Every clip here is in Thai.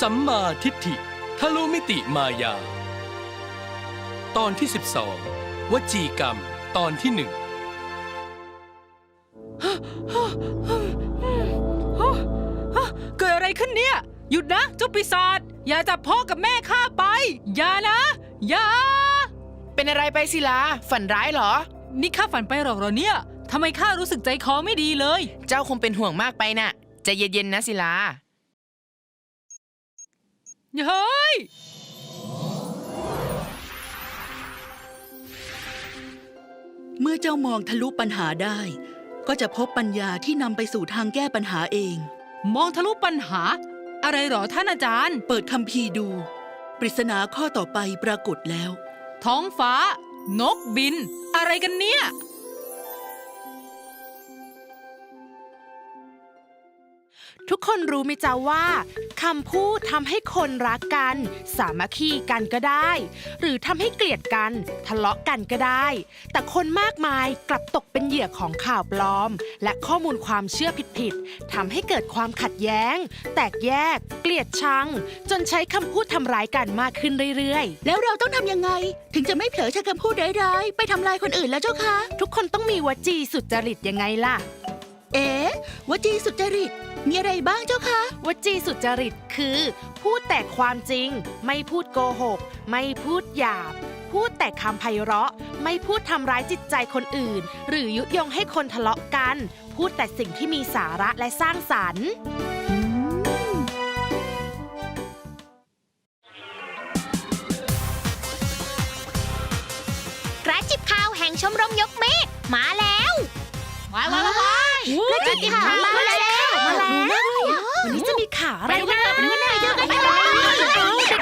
สัมมาทิฏฐิทะลุมิติมายา ตอนที่ 12 วจีกรรมตอนที่หนึ่งเกิดอะไรขึ้นเนี่ย หยุดนะเจ้าปีศาจอย่าจับพ่อกับแม่ข้าไป อย่านะ อย่า เป็นอะไรไปศิลาฝันร้ายเหรอ นี่ข้าฝันไปหรอกเหรอเนี่ยทำไมข้ารู้สึกใจคอไม่ดีเลย เจ้าคงเป็นห่วงมากไปน่ะใจเย็นๆนะศิลา เฮ้ย เมื่อเจ้ามองทะลุปัญหาได้ ก็จะพบปัญญาที่นำไปสู่ทางแก้ปัญหาเอง มองทะลุปัญหา อะไรเหรอท่านอาจารย์ เปิดคัมภีร์ดู ปริศนาข้อต่อไปปรากฏแล้ว ท้องฟ้า นกบิน อะไรกันเนี่ย ทุกคนรู้ไหมจ๊ะว่าคำพูดทำให้คนรักกัน สามัคคีกันก็ได้ หรือทำให้เกลียดกัน ทะเลาะกันก็ได้ แต่คนมากมายกลับตกเป็นเหยื่อของข่าวปลอม และข้อมูลความเชื่อผิดๆทำให้เกิดความขัดแย้ง แตกแยก เกลียดชัง จนใช้คำพูดทำร้ายกันมากขึ้นเรื่อยๆ แล้วเราต้องทำยังไง ถึงจะไม่เผลอใช้คำพูดร้ายๆไปทำลายคนอื่นแล้วเจ้าคะ ทุกคนต้องมีวจีสุจริตยังไงล่ะ เอ๋วจีสุจริต มีอะไรบ้างเจ้าคะ วจีสุจริตคือ พูดแต่ความจริง ไม่พูดโกหก ไม่พูดหยาบ พูดแต่คำไพเราะ ไม่พูดทำร้ายจิตใจคนอื่น หรือยุยงให้คนทะเลาะกัน พูดแต่สิ่งที่มีสาระและสร้างสรรค์ กระจิบข่าวแห่งชมรมยกเมฆมาแล้ว ว้ายว้ายว้ายกระจิบข่าวมาแล้ว มาแล้ว วันนี้จะมีข่าวอะไรไปกันนะไปกันเยอะกันไป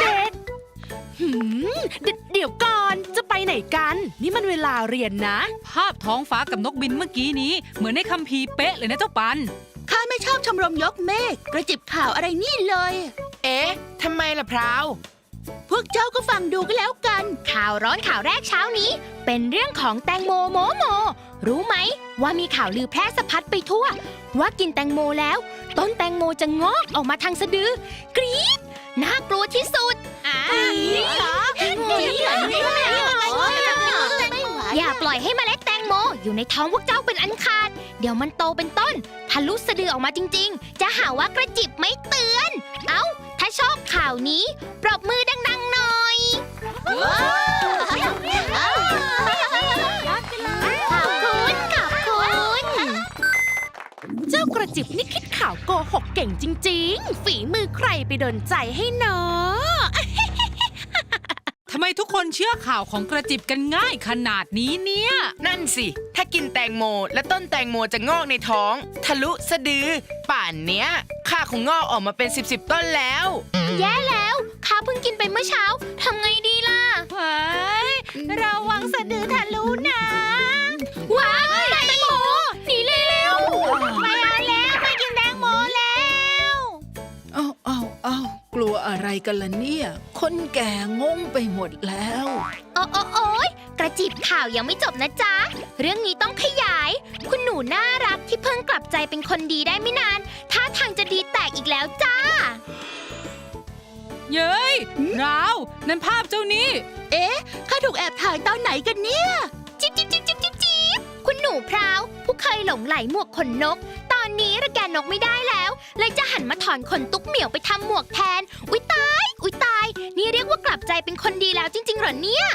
เด็กๆหืมเดเดี๋ยวก่อนจะไปไหนกัน นี่มันเวลาเรียนนะ ภาพท้องฟ้ากับนกบินเมื่อกี้นี้ เหมือนในคัมภีร์เป๊ะเลยนะเจ้าปัน ข้าไม่ชอบชมรมยกเมฆกระจิบข่าวอะไรนี่เลย เอ๊ะทำไมล่ะพราว พวกเจ้าก็ฟังดูก็แล้วกัน ข่าวร้อนข่าวแรกเช้านี้ เป็นเรื่องของแตงโมโมโม รู้ไหมว่ามีข่าวลือแพร่สะพัดไปทั่ว ว่ากินแตงโมแล้ว ต้นแตงโมจะงอกออกมาทางสะดือกรี๊ดน่ากลัวที่สุดกรี๊ดเหรอกรี๊ดเหรออย่าปล่อยให้เมล็ดแตงโมอยู่ในท้องพวกเจ้าเป็นอันขาด เดี๋ยวมันโตเป็นต้นทะลุสะดือออกมาจริง ๆ จะหาว่ากระจิบไม่เตือน เอ้า ถ้าชอบข่าวนี้ จ้ากระจิบนี่คิดข่าวโกหกเก่งจริง ๆ ฝีมือใครไปโดนใจให้เนาะทำไมทุกคนเชื่อข่าวของกระจิบกันง่ายขนาดนี้เนี่ย นั่นสิ ถ้ากินแตงโมและต้นแตงโมจะงอกในท้อง ทะลุสะดือ ป่านเนี้ยข้าคงงอกออกมาเป็นสิบสิบต้นแล้ว แย่แล้วข้าเพิ่งกินไปเมื่อเช้าทำไงดีล่ะเฮ้ยระวังสะดือทะลุนะ อะไรกันล่ะเนี่ย คนแก่งงไปหมดแล้ว โอ้โอ้โอยกระจิบข่าวยังไม่จบนะจ๊ะ เรื่องนี้ต้องขยาย คุณหนูน่ารักที่เพิ่งกลับใจเป็นคนดีได้ไม่นานท่าทางจะดีแตกอีกแล้วจ้า เย้ยราวนั่นภาพเจ้านี่ เอ๊ะข้าถูกแอบถ่ายตอนไหนกันเนี่ย จิ๊บจิ๊บจิ๊บจิ๊บจิ๊บจิ๊บคุณหนูพราว ผู้เคยหลงไหลหมวกขนนกตอ นนี้ระแกนกไม่ได้แล้ว เลยจะหันมาถอนขนตุ๊กเหมียวไปทำหมวกแทน อุ๊ยตาย อุ๊ยตาย นี่เรียกว่ากลับใจเป็นคนดีแล้วจริง ๆ เหรอเนี่ย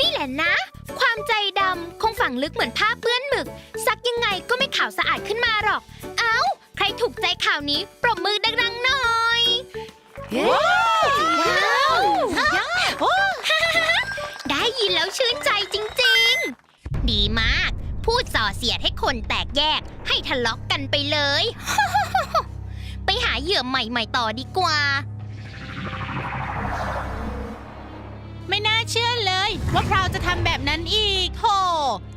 นี่แหละนะ ความใจดำคงฝังลึกเหมือนผ้าเปื้อนหมึก ซักยังไงก็ไม่ขาวสะอาดขึ้นมาหรอก เอ้า ใครถูกใจข่าวนี้ปรบมือดังๆหน่อยได้ยินแล้วชื่นใจจริงๆดีมาก พูดส่อเสียดให้คนแตกแยก ให้ทะเลาะกกันไปเลย ไปหาเหยื่อใหม่ๆต่อดีกว่า ไม่น่าเชื่อเลย ว่าพราวจะทำแบบนั้นอีกโธ่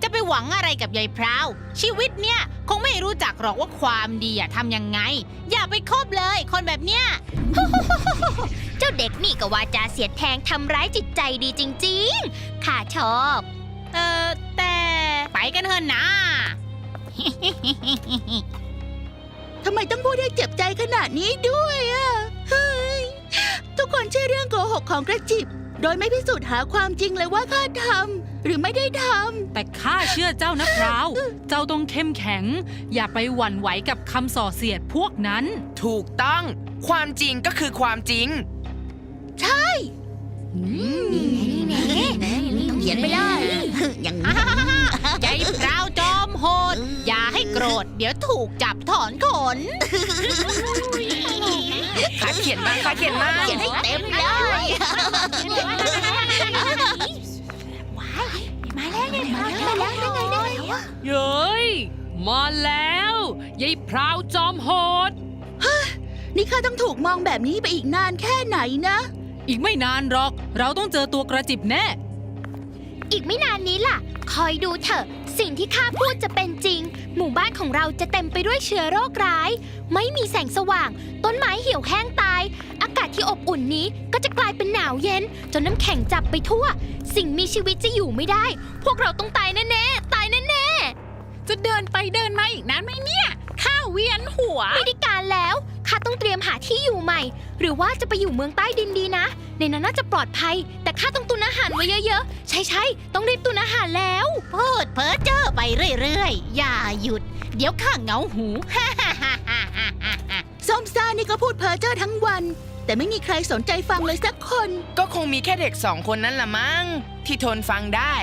จะไปหวังอะไรกับยายพราว ชีวิตเนี่ย คงไม่รู้จักหรอกว่าความดีอะทำยังไง อย่าไปคบเลย คนแบบเนี้ย เจ้าเด็กนี่ก็วาจาเสียดแทงทำร้ายจิตใจดีจริงๆ ข้าชอบ กันเถอะนะ ทำไมต้องพูดให้เจ็บใจขนาดนี้ด้วยอะเฮ้ยทุกคนเชื่อเรื่องโกหกของกระจิบ โดยไม่พิสูจน์หาความจริงเลยว่าข้าทำหรือไม่ได้ทแต่ข้าเชื่อเจ้านะพราว เจ้าต้องเข้มแข็ง อย่าไปหวั่นไหวกับคำส่อเสียดพวกนั้น ถูกต้อง ความจริงก็คือความจริงำใช่เขียนไปเลยอย่างนี้ยายพราวจอมโหด อย่าให้โกรธ เดี๋ยวถูกจับถอนขนข้าเขียนบ้างข้าเขียนบ้างเขียนให้เต็มเลยมาแล้วไงมาแล้วมาแล้วได้ไงได้ไงวะเย้ยมาแล้วยายพราวจอมโหดนี่ข้าต้องถูกมองแบบนี้ไปอีกนานแค่ไหนนะ อีกไม่นานหรอก เราต้องเจอตัวกระจิบแน่ อีกไม่นานนี้ล่ะ คอยดูเถอะ สิ่งที่ข้าพูดจะเป็นจริง หมู่บ้านของเราจะเต็มไปด้วยเชื้อโรคร้าย ไม่มีแสงสว่าง ต้นไม้เหี่ยวแห้งตาย อากาศที่อบอุ่นนี้ก็จะกลายเป็นหนาวเย็น จนน้ำแข็งจับไปทั่ว สิ่งมีชีวิตจะอยู่ไม่ได้ พวกเราต้องตายแน่ๆตายแน่จะเดินไปเดินมาอีกนานไหมเนี่ย ข้าเวียนหัวๆไม่ได้การแล้ว ข้าต้องเตรียมหาที่อยู่ใหม่ หรือว่าจะไปอยู่เมืองใต้ดินดีนะ ในนั้นน่าจะปลอดภัย แต่ข้าต้องตุนอาหารไว้เยอะๆใช่ๆต้องรีบตุนอาหารแล้ว พูดเพ้อเจ้อไปเรื่อยๆ อย่าหยุด เดี๋ยวข้าเหงาหู ส้มซ่านี่ก็พูดเพ้อเจ้อทั้งวัน แต่ไม่มีใครสนใจฟังเลยสักคน ก็คงมีแค่เด็กสองคนนั้นละมั้งที่ทนฟังได้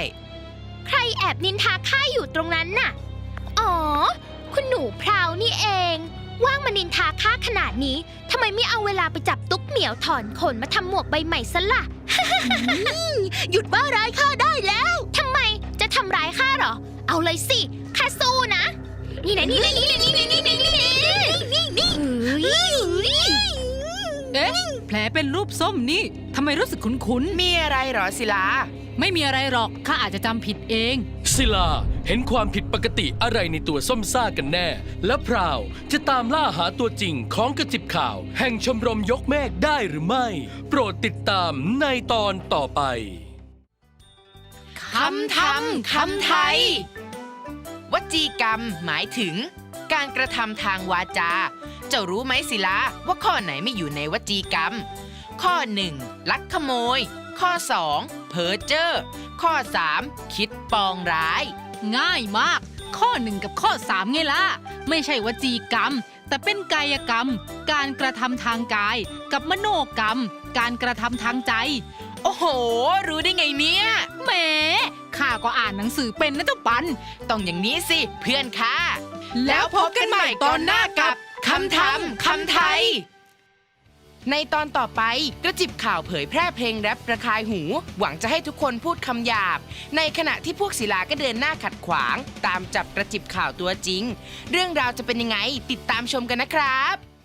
ใครแอบนินทาข้าอยู่ตรงนั้นน่ะ อ๋อ คุณหนูพราวนี่เอง ว่างมานินทาข้าขนาดนี้ทำไมไม่เอาเวลาไปจับตุ๊กเหมียวถอนขนมาทำหมวกใบใหม่ซะล่ะ หยุดบ้าร้ายข้าได้แล้วทำไมจะทำร้ายข้าเหรอ เอาเลยสิข้าสู้นะ นี่นะนี่นะนี่นะนี่นะนี่นะนี่นะนี่นี่นี่เอ๊ะ แผลเป็นรูปส้มนี่ทำไมรู้สึกคุ้นมีอะไรเหรอศิลาๆ ไม่มีอะไรหรอก ข้าอาจจะจำผิดเอง ศิลาเห็นความผิดปกติอะไรในตัวส้มซ่ากันแน่ และพราวจะตามล่าหาตัวจริงของกระจิบข่าว แห่งชมรมยกเมฆได้หรือไม่ โปรดติดตามในตอนต่อไป คำทำคำไทย วจีกรรมหมายถึง การกระทำทางวาจา เจ้ารู้ไหมศิลาว่าข้อไหนไม่อยู่ในวจีกรรม ข้อ 1. ลักขโมย ข้อ 2. เพ้อเจ้อข้อ 3. คิดปองร้าย ง่ายมาก ข้อหนึ่งกับข้อสามไงล่ะ ไม่ใช่วจีกรรม แต่เป็นกายกรรม การกระทำทางกาย กับมโนกรรม การกระทำทางใจ โอ้โห รู้ได้ไงเนี่ยแหมข้าก็อ่านหนังสือเป็นนะเจ้าปัน ต้องอย่างนี้สิเพื่อนค่ะแล้วพบกันใหม่ตอนหน้ากับคำทำคำไทย ในตอนต่อไปกระจิบข่าวเผยแพร่เพลงแรประคายหู หวังจะให้ทุกคนพูดคำหยาบ ในขณะที่พวกศิลาก็เดินหน้าขัดขวาง ตามจับกระจิบข่าวตัวจริง เรื่องราวจะเป็นยังไงติดตามชมกันนะครับ